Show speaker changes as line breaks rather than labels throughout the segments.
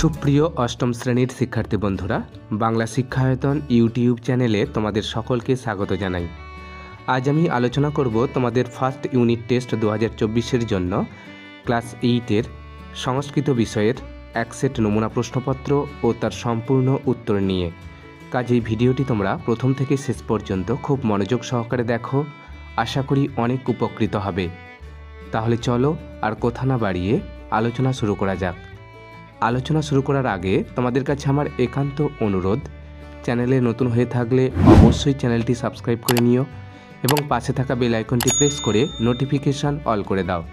সুপ্রিয় অষ্টম শ্রেণির শিক্ষার্থী বন্ধুরা, বাংলা শিক্ষায়তন ইউটিউব চ্যানেলে তোমাদের সকলকে স্বাগত জানাই। আজ আমি আলোচনা করব তোমাদের ফার্স্ট ইউনিট টেস্ট দু হাজার জন্য ক্লাস এইটের সংস্কৃত বিষয়ের এক সেট নমুনা প্রশ্নপত্র ও তার সম্পূর্ণ উত্তর নিয়ে। কাজেই ভিডিওটি তোমরা প্রথম থেকে শেষ পর্যন্ত খুব মনোযোগ সহকারে দেখো, আশা করি অনেক উপকৃত হবে। তাহলে চলো আর কথা না বাড়িয়ে আলোচনা শুরু করা যাক। আলোচনা শুরু করার আগে তোমাদের কাছে আমার একান্ত অনুরোধ। চ্যানেলে নতুন হয়ে থাকলে অবশ্যই চ্যানেলটি সাবস্ক্রাইব করে নিও এবং পাশে থাকা বেল আইকনটি প্রেস করে নোটিফিকেশান অল করে দাও।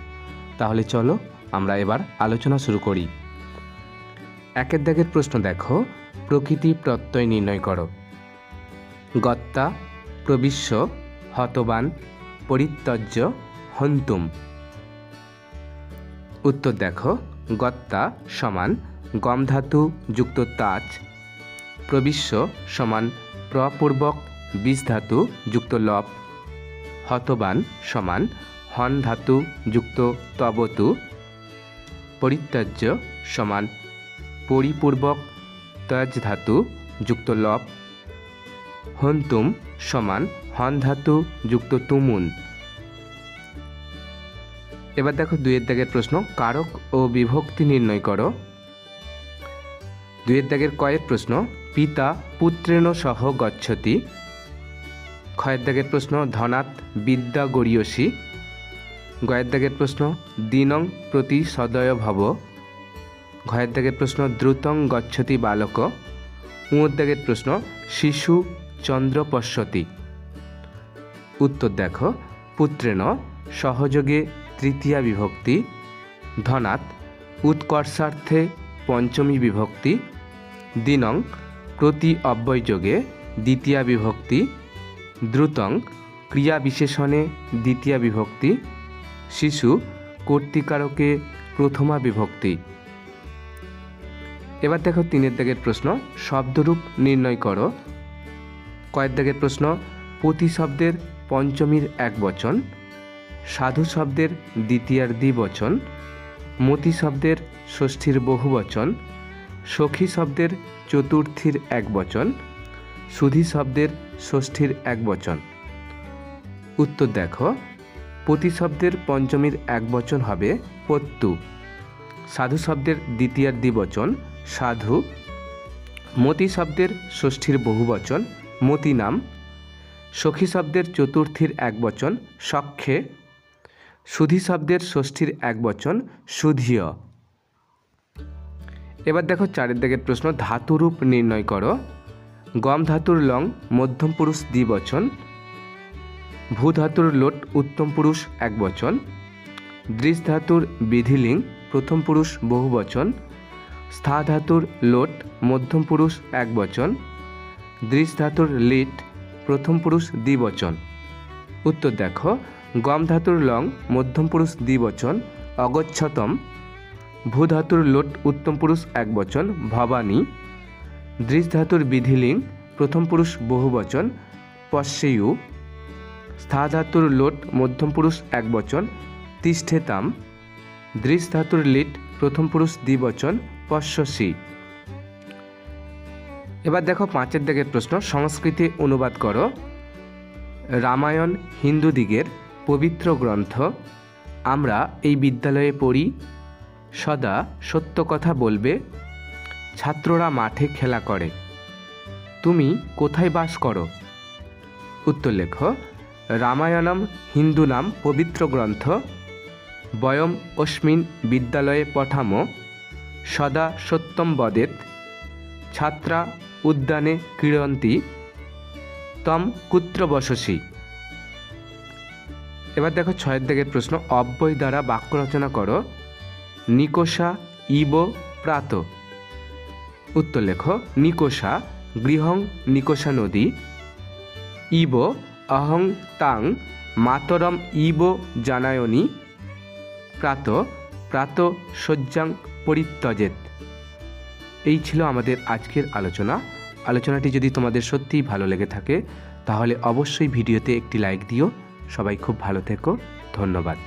তাহলে চলো আমরা এবার আলোচনা শুরু করি। একের দাগের প্রশ্ন দেখো, প্রকৃতি প্রত্যয় নির্ণয় করো। গত্তা প্রবিশ্য হতবান, পরিত্যজ্য, হন্তুম। উত্তর দেখো গত্তা সমান গম ধাতু যুক্ত তাজ প্রবিশ্য সমান প্রপূর্বক বীজ ধাতু যুক্ত লব, হতবান সমান হন ধাতু যুক্ত তবতু, পরিত্যাজ্য সমান পরিপূর্বক তজ ধাতু যুক্ত লব, হন্তুম সমান হন ধাতু যুক্ত তুমুন। এবার দেখো দুয়ের দাগের প্রশ্ন, কারক ও বিভক্তি নির্ণয় করো। দুয়ের দাগের কয়ের প্রশ্ন, পিতা পুত্রেণ সহ গচ্ছতি। ক্ষয়ের দাগের প্রশ্ন ধনাত বিদ্যা গড়িয়সী। গয়ের দাগের প্রশ্ন, দিনং প্রতি সদয় ভব। ঘয়ের দাগের প্রশ্ন, দ্রুতং গচ্ছতি বালক। উঁর দাগের প্রশ্ন, শিশু চন্দ্র পশ্যতি। উত্তর দেখো, পুত্রেণ সহযোগে তৃতীয়া বিভক্তি, ধনাৎ উৎকর্ষার্থে পঞ্চমী বিভক্তি, দিনং প্রতি অব্যয়যোগে দ্বিতীয়া বিভক্তি, দ্রুতং ক্রিয়া বিশেষণে দ্বিতীয়া বিভক্তি, শিশু কর্তিকারকে প্রথমা বিভক্তি। এবার দেখো তিনের দাগের প্রশ্ন, শব্দরূপ নির্ণয় করো। কয়েক দাগের প্রশ্ন প্রতি শব্দের পঞ্চমীর এক বচন সাধু শব্দের দ্বিতীয়ার দ্বিবচন, মতি শব্দের ষষ্ঠীর বহুবচন, সখী শব্দের চতুর্থীর এক বচন সুধী শব্দের ষষ্ঠীর এক বচন উত্তর দেখো প্রতি শব্দের পঞ্চমীর এক বচন হবে পত্তু। সাধু শব্দের দ্বিতীয়ার দ্বিবচন, সাধু। মতি শব্দের ষষ্ঠীর বহুবচন, মতি নাম। সখী শব্দের চতুর্থীর এক বচন সখ্যে সুধী শব্দের ষষ্ঠীর এক বচন, সুধীয়। এবার দেখো চারের দিকের প্রশ্ন, ধাতুরূপ নির্ণয় করো। গম ধাতুর লং, মধ্যম পুরুষ দ্বিবচন ভূ ধাতুর লোট, উত্তম পুরুষ এক বচন। দৃশ ধাতুর বিধিলিং, প্রথম পুরুষ বহুবচন স্থা ধাতুর লোট, মধ্যম পুরুষ এক বচন। দৃশ ধাতুর লিট, প্রথম পুরুষ দ্বিবচন উত্তর দেখো গম ধাতুর লং মধ্যম পুরুষ দ্বিবচন অগচ্ছতম ভূ ধাতুর লোট উত্তম পুরুষ এক বচন, ভবানী, দৃশ ধাতুর বিধিলিং প্রথম পুরুষ বহুবচন পশ্চেয়ু, স্থা ধাতুর লোট মধ্যম পুরুষ এক বচন তিষ্ঠেতাম দৃশ ধাতুর লিট প্রথম পুরুষ দ্বিবচন পশ্যসী এবার দেখো পাঁচের দিকের প্রশ্ন, সংস্কৃতে অনুবাদ করো। রামায়ণ হিন্দু দিগের পবিত্র গ্রন্থ। আমরা এই বিদ্যালয়ে পড়ি, সদা সত্য কথা বলবে, ছাত্ররা মাঠে খেলা করে। তুমি কোথায় বাস করো? উত্তর লেখ, রামায়ণম হিন্দু নাম পবিত্র গ্রন্থ, বয়ম অস্মিন বিদ্যালয়ে পঠামো, সদা সত্যম বদেত, ছাত্রা উদ্যানে ক্রীড়ন্তি, তম কুত্র এবার দেখো ছয়ের দিকের প্রশ্ন অব্যয় দ্বারা বাক্য রচনা করো, নিকোষা ইব প্রাত। উত্তর লেখো, নিকোষা গৃহং নিকোষা নদী, ইব অহং তাং মাতরম ইব জানায়নি, প্রাত প্রাত শয্যাং পরিত্যজেত। এই ছিল আমাদের আজকের আলোচনা। আলোচনাটি যদি তোমাদের সত্যিই ভালো লেগে থাকে, তাহলে অবশ্যই ভিডিওতে একটি লাইক দিও। সবাই খুব ভালো থেকো ধন্যবাদ।